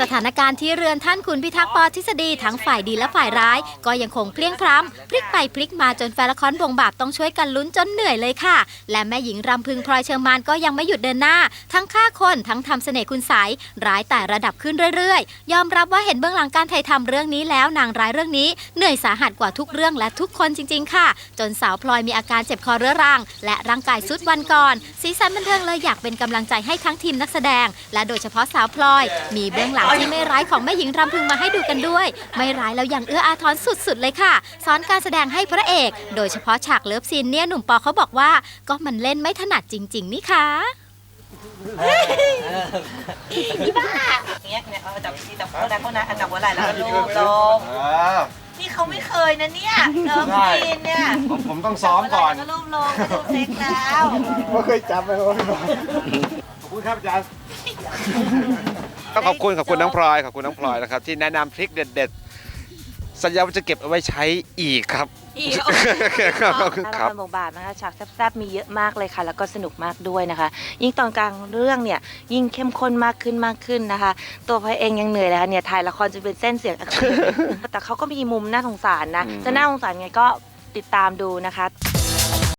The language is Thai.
สถานการณ์ที่เรือนท่านขุนพิทักษ์ปอทฤษฎีทั้งฝ่ายดีและฝ่ายร้าย ก็ยังคงเพลียงพล้ำพลิกไปพลิกมาจนแฟนละครบงบาปต้องช่วยกันลุ้นจนเหนื่อยเลยค่ะ และแม่หญิงรำพึงพลอยเชอร์มานก็ยังไม่หยุดเดินหน้า ทั้งฆ่าคนทั้งทำเสน่ห์คุณใสยร้ายแต่ระดับขึ้นเรื่อยๆ ยอมรับว่าเห็นเบื้องหลังการถ่ายทำเรื่องนี้แล้วนางร้ายเรื่องนี้ เหนื่อยสาหัสกว่าทุกเรื่องและทุกคนจริง ๆ ค่ะ จนสาวพลอยมีอาการเจ็บคอเรื้อรัง และร่างกายสุดวันก่อน สีสันบันเทิงเลยอยากเป็นกำลังใจให้ทั้งทีมนักแสดง และโดยเฉพาะสาวพลอย มีเบื้องหลังที่ไม่ร้ายของแม่หญิงรำพึงมาให้ดูกันด้วย ไม่ร้ายแล้วยังเอื้ออาทรสุดๆเลยค่ะสอนการแสดงให้พระเอก โดยเฉพาะฉากเลิฟซีนเนี่ยหนุ่มปอเขาบอกว่า ก็มันเล่นไม่ถนัดจริง ๆ นี่คะเนี้ยเนี่ยเอาจับที่จับเขานะเขานะอันดับหัวไหล่แล้วก็ลูบลงนี่เขาไม่เคยนะเนี่ยเริ่มกินเนี่ยผมผมต้องซ้อมก่อนแล้วก็ลูบลงก็ดูเซ็กแล้วไม่เคยจำเลยว่าพี่บอลขอบคุณครับอาจารย์ ต้องขอบคุณขอบคุณน้องพลอยขอบคุณน้องพลอยนะครับที่แนะนำพริกเด็ดๆสัญญาว่าจะเก็บเอาไว้ใช้อีกครับ อีกขอบคุณละคครับรบงบาทนะคะฉากแซ่บๆมีเยอะมากเลยค่ะ แล้วก็สนุกมากด้วยนะคะ ยิ่งตอนกลางเรื่องเนี่ยยิ่งเข้มข้นมากขึ้นมากขึ้นนะคะ ตัวพระเองยังเหนื่อยเลยค่ะเนี่ยถ่ายละครจะเป็นเส้นเสียงอักเสบแต่เขาก็มีมุมน่าสงสารนะ อืม จะน่าสงสารไงก็ติดตามดูนะคะ